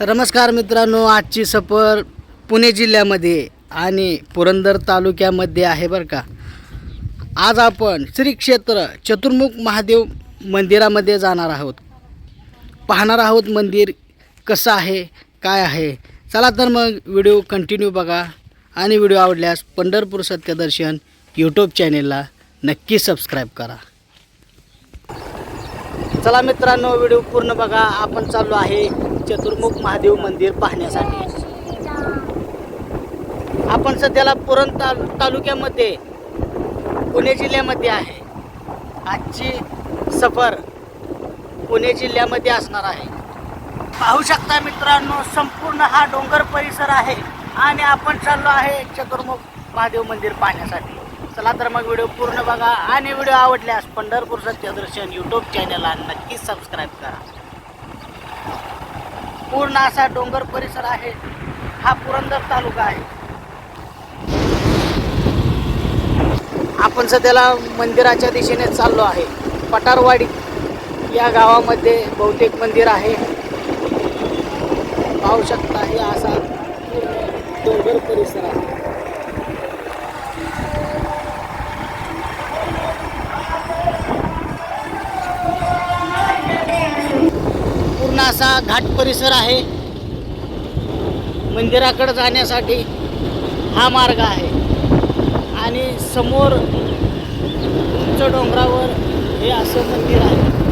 तर नमस्कार मित्रांनो आजची सफर पुणे जिल्ह्यामध्ये आणि पुरंदर तालुक्यामध्ये आहे बरं का. आज आपण श्री क्षेत्र चतुर्मुख महादेव मंदिरामध्ये जाणार आहोत. पाहणार आहोत मंदिर कसं आहे काय आहे. चला तर मग व्हिडिओ कंटिन्यू बघा आणि व्हिडिओ आवडल्यास पंढरपूर सत्यदर्शन यूट्यूब चॅनेलला नक्की सबस्क्राईब करा. चला मित्रांनो व्हिडिओ पूर्ण बघा. आपण चाललो आहे चतुर्मुख महादेव मंदिर पाहण्यासाठी. आपण सध्याला पुरण ताल तालुक्यामध्ये पुणे जिल्ह्यामध्ये आहे. आजची सफर पुणे जिल्ह्यामध्ये असणार आहे. पाहू शकता मित्रांनो संपूर्ण हा डोंगर परिसर आहे आणि आपण चाललो आहे चतुर्मुख महादेव मंदिर पाहण्यासाठी. चला तर मग व्हिडिओ पूर्ण बघा आणि व्हिडिओ आवडल्यास पंढरपूर सत्यदर्शन यूट्यूब चॅनलला नक्कीच सबस्क्राईब करा. पूर्ण असा डोंगर परिसर आहे. हा पुरंदर तालुका आहे. आपण सध्याला मंदिराच्या दिशेने चाललो आहे. पटारवाडी या गावामध्ये बहुतेक मंदिर आहे. पाहू शकता हे असा डोंगर परिसर आहे. पूर्ण असा घाट परिसर आहे. मंदिराकडे जाण्यासाठी हा मार्ग आहे. आणि समोर उंच डोंगरावर हे असं मंदिर आहे.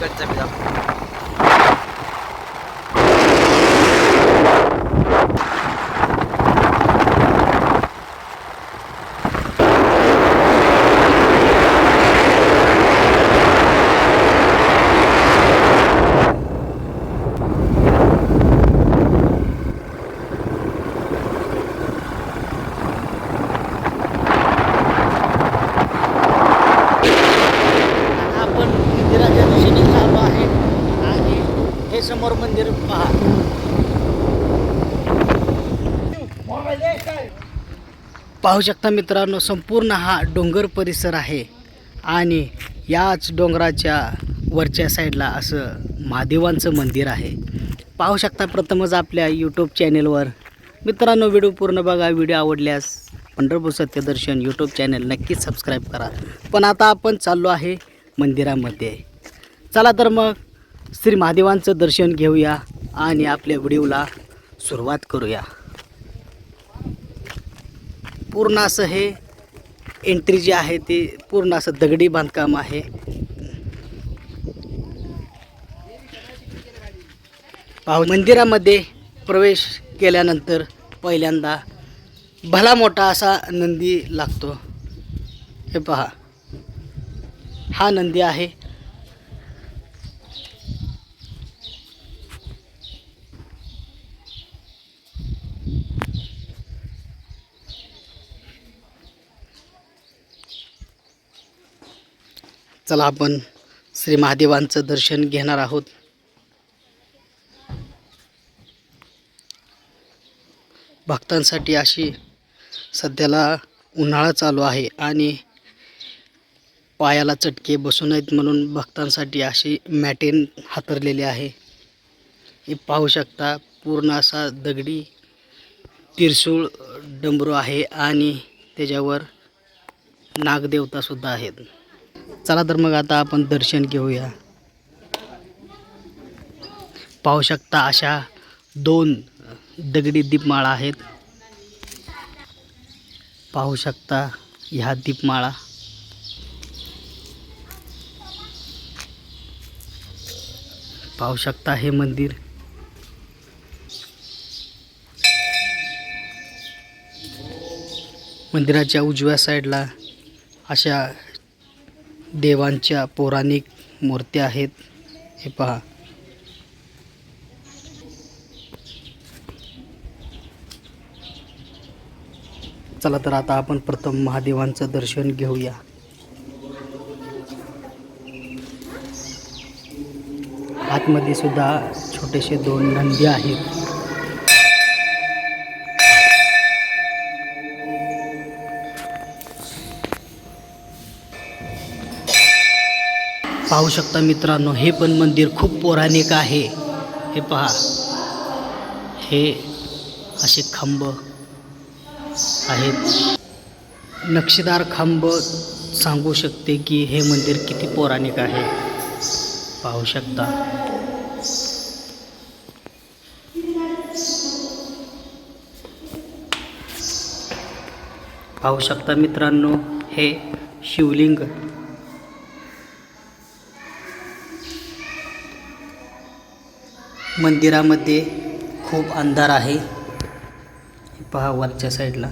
여기까지입니다. पाहू शकता मित्रांनो संपूर्ण हा डोंगर परिसर आहे. आणि याच डोंगराच्या वरच्या साईडला असं महादेवांचं मंदिर आहे. पाहू शकता प्रथमच आपल्या यूट्यूब चॅनेलवर मित्रांनो व्हिडिओ पूर्ण बघा व्हिडिओ आवडल्यास पंढरपूर सत्यदर्शन यूट्यूब चॅनल नक्कीच सबस्क्राईब करा. पण आता आपण चाललो आहे मंदिरामध्ये. चला तर मग श्री महादेवांचं दर्शन घेऊया आणि आपल्या व्हिडिओला सुरुवात करूया. पूर्ण असं हे एंट्री जी आहे ती पूर्ण असं दगडी बांधकाम आहे. पाहू मंदिरामध्ये प्रवेश केल्यानंतर पहिल्यांदा भला मोठा असा नंदी लागतो. हे पहा. हा नंदी आहे. चला आपण श्री महादेवांचं दर्शन घेणार आहोत. भक्तांसाठी अशी सध्याला उन्हाळा चालू आहे आणि पायाला चटके बसू नयेत म्हणून भक्तांसाठी अशी मॅटेन हातरलेली आहे. हे पाहू शकता पूर्ण असा दगडी तिरसूळ डमरू आहे आणि त्याच्यावर नागदेवतासुद्धा आहेत. चला तर मग आता आपण दर्शन घेऊया. पाहू शकता अशा दोन दगडी दीपमाळा आहेत. पाहू शकता ह्या दीपमाळा. पाहू शकता हे मंदिर. मंदिराच्या उजव्या साईडला अशा देवांच्या पौराणिक मूर्त्या आहेत. हे पहा. चला तर आता आपण प्रथम महादेवांचं दर्शन घेऊया. आतमध्ये सुद्धा छोटेसे दोन नंदी आहेत. पाहू शकता मित्रांनो हे पण मंदिर खूप पौराणिक आहे. हे पहा. हे असे खांब आहेत. नक्षीदार खांब सांगू शकते की हे मंदिर किती पौराणिक आहे. पाहू शकता. पाहू शकता मित्रांनो हे शिवलिंग मंदिरामध्ये खूप अंधार आहे. पहा वरच्या साईडला.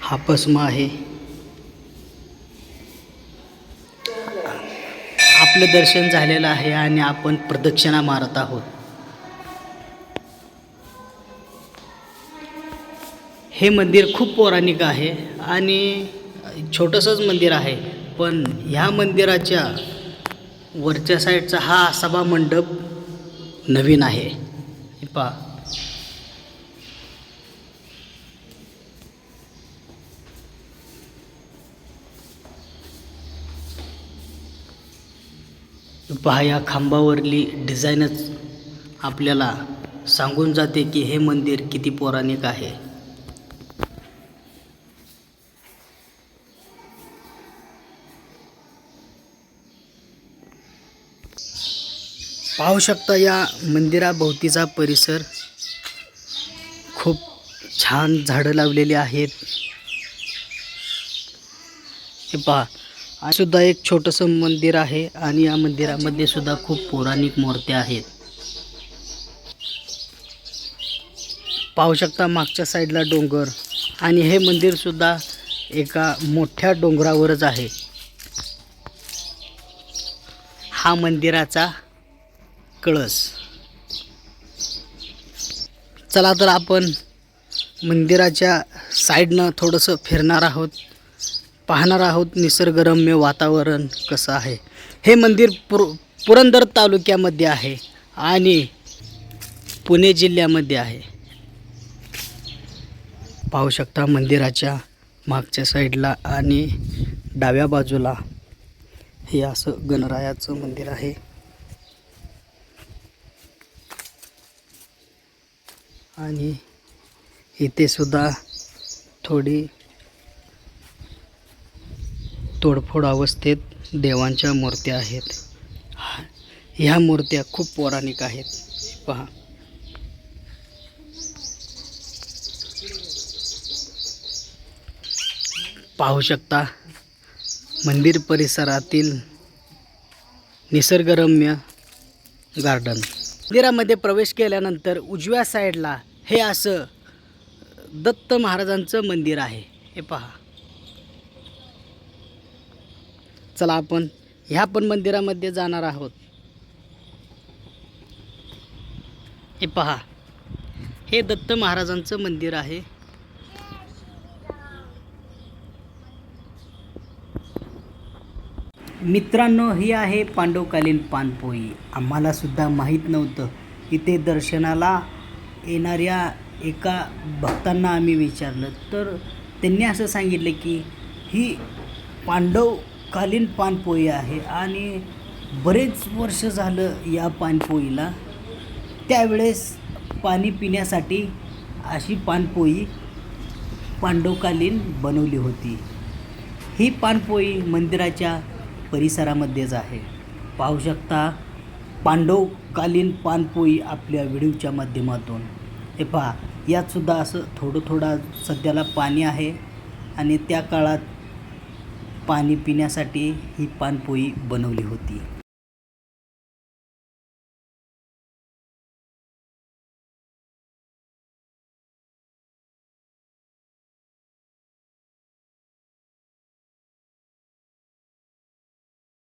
हा भस्म आहे. आपलं दर्शन झालेलं आहे आणि आपण प्रदक्षिणा मारत आहोत. हे मंदिर खूप पौराणिक आहे आणि छोटंसंच मंदिर आहे पण ह्या मंदिराच्या वरच्या साईडचा हा सभा मंडप नवीन आहे. पा पहा. पहा या खांबावरली डिझाईनच आपल्याला सांगून जाते की हे मंदिर किती पौराणिक आहे. पाहू शकता या मंदिराभोवतीचा परिसर. खूप छान झाडं लावलेली आहेत. हे पहा सुद्धा एक छोटंसं मंदिर आहे आणि या मंदिरामध्ये सुद्धा खूप पौराणिक मूर्त्या आहेत. पाहू शकता मागच्या साईडला डोंगर आणि हे मंदिर सुद्धा एका मोठ्या डोंगरावरच आहे. हा मंदिराचा कळस. चला तर आपण मंदिराच्या साईडनं थोडंसं फिरणार आहोत. पाहणार आहोत निसर्गरम्य वातावरण कसं आहे. हे मंदिर पुर पुरंदर तालुक्यामध्ये आहे आणि पुणे जिल्ह्यामध्ये आहे. पाहू शकता मंदिराच्या मागच्या साईडला आणि डाव्या बाजूला हे असं गणरायाचं मंदिर आहे. आणि इथे सुद्धा थोडी तोडफोड अवस्थेत देवांच्या मूर्त्या आहेत. हा- ह्या मूर्त्या खूप पौराणिक आहेत. पहा. पाहू शकता मंदिर परिसरातील निसर्गरम्य गार्डन मंदिरामध्ये प्रवेश केल्यानंतर उजव्या साईडला हे असं दत्त महाराजांचं मंदिर आहे. हे पहा. चला आपण ह्या पण मंदिरामध्ये जाणार आहोत. हे पहा. हे दत्त महाराजांचं मंदिर आहे. मित्रांनो ही आहे पांडवकालीन पानपोई आम्हालासुद्धा माहीत नव्हतं. इथे दर्शनाला येणाऱ्या एका भक्तांना आम्ही विचारलं. तर त्यांनी असं सांगितलं की ही पांडवकालीन पानपोई आहे आणि बरेच वर्ष झालं या पानपोईला त्यावेळेस पाणी पिण्यासाठी अशी पानपोई पांडवकालीन बनवली होती. ही पानपोई मंदिराच्या परिसरामध्येच आहे. पाहू शकता पांडवकालीन पानपोई आपल्या व्हिडिओच्या माध्यमातून. हे पहा यातसुद्धा असं थोडं थोडं सध्याला पाणी आहे आणि त्या काळात पाणी पिण्यासाठी ही पानपोई बनवली होती.